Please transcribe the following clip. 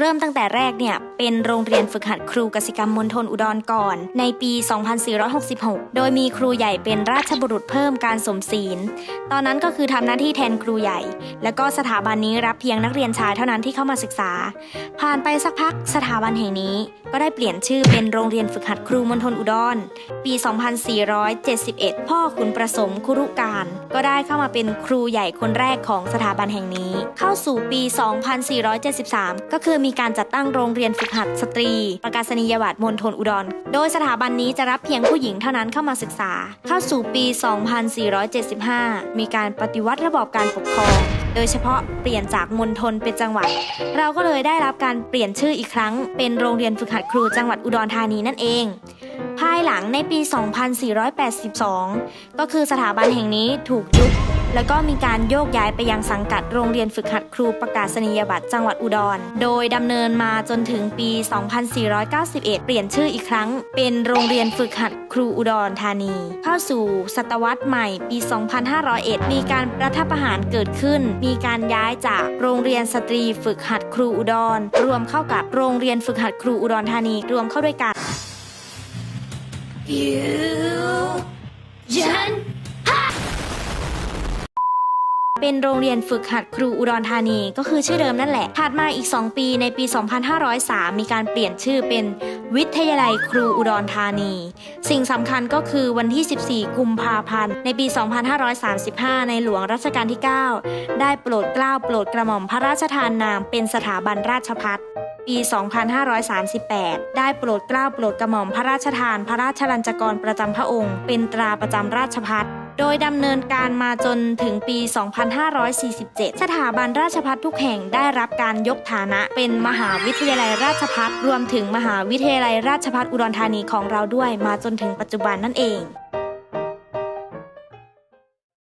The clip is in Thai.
เริ่มตั้งแต่แรกเนี่ยเป็นโรงเรียนฝึกหัดครูกสิกรรมมณฑลอุดรก่อน ในปี 2466 โดยมีครูใหญ่เป็นราชบุรุษเพิ่มการสมศีล ตอนนั้นก็คือทำหน้าที่แทนครูใหญ่ แล้วก็สถาบันนี้รับเพียงนักเรียนชายเท่านั้นที่เข้ามาศึกษา ผ่านไปสักพักสถาบันแห่งนี้ ก็ได้เปลี่ยนชื่อเป็นโรงเรียนฝึกหัดครูมณฑลอุดร ปี 2471 พ่อขุนประสมคุรุการ ก็ได้เข้ามาเป็นครูใหญ่คนแรกของสถาบันแห่งนี้ เข้าสู่ปี 2473 ก็คือมีีการจัดตั้งโรงเรียนฝึกหัดสตรี ประกาศนียบัตรมณฑลอุดร โดยสถาบันนี้จะรับเพียงผู้หญิงเท่านั้นเข้ามาศึกษา เข้าสู่ปี 2475 มีการปฏิวัติระบอบการปกครอง โดยเฉพาะเปลี่ยนจากมณฑลเป็นจังหวัด เราก็เลยได้รับการเปลี่ยนชื่ออีกครั้ง เป็นโรงเรียนฝึกหัดครูจังหวัดอุดรธานีนั่นเองภายหลังในปี 2482 ก็คือสถาบันแห่งนี้ถูกยุบ แล้วก็มีการโยกย้ายไปยังสังกัดโรงเรียนฝึกหัดครูประกาศนียบัตรจังหวัดอุดร โดยดำเนินมาจนถึงปี 2491 เปลี่ยนชื่ออีกครั้ง เป็นโรงเรียนฝึกหัดครูอุดรธานี เข้าสู่ศตวรรษใหม่ปี 2501 มีการรัฐประหารเกิดขึ้น มีการย้ายจากโรงเรียนสตรีฝึกหัดครูอุดร รวมเข้ากับโรงเรียนฝึกหัดครูอุดรธานี รวมเข้าด้วยกัน เป็นโรงเรียนฝึกหัดครูอุดรธานี ก็คือชื่อเดิมนั่นแหละถัดมาอีก 2 ปีในปี 2503 มีการเปลี่ยนชื่อเป็นวิทยาลัยครูอุดรธานี สิ่งสำคัญก็คือวันที่ 14 กุมภาพันธ์ ในปี 2535 ในหลวงรัชกาลที่ 9 ได้โปรดเกล้าโปรดกระหม่อมพระราชทานนามเป็นสถาบันราชพัฒปี 2538 ได้โปรดเกล้าโปรดกระหม่อมพระราชทาน พระราชลัญจกรประจำพระองค์ เป็นตราประจำราชพัฒ โดยดำเนินการมาจนถึงปี 2547 สถาบันราชพัฒทุกแห่งได้รับการยกฐานะเป็นมหาวิทยาลัยราชพัฒรวมถึงมหาวิทยาลัยราชพัฒอุดรธานีของเราด้วยมาจนถึงปัจจุบันนั่นเอง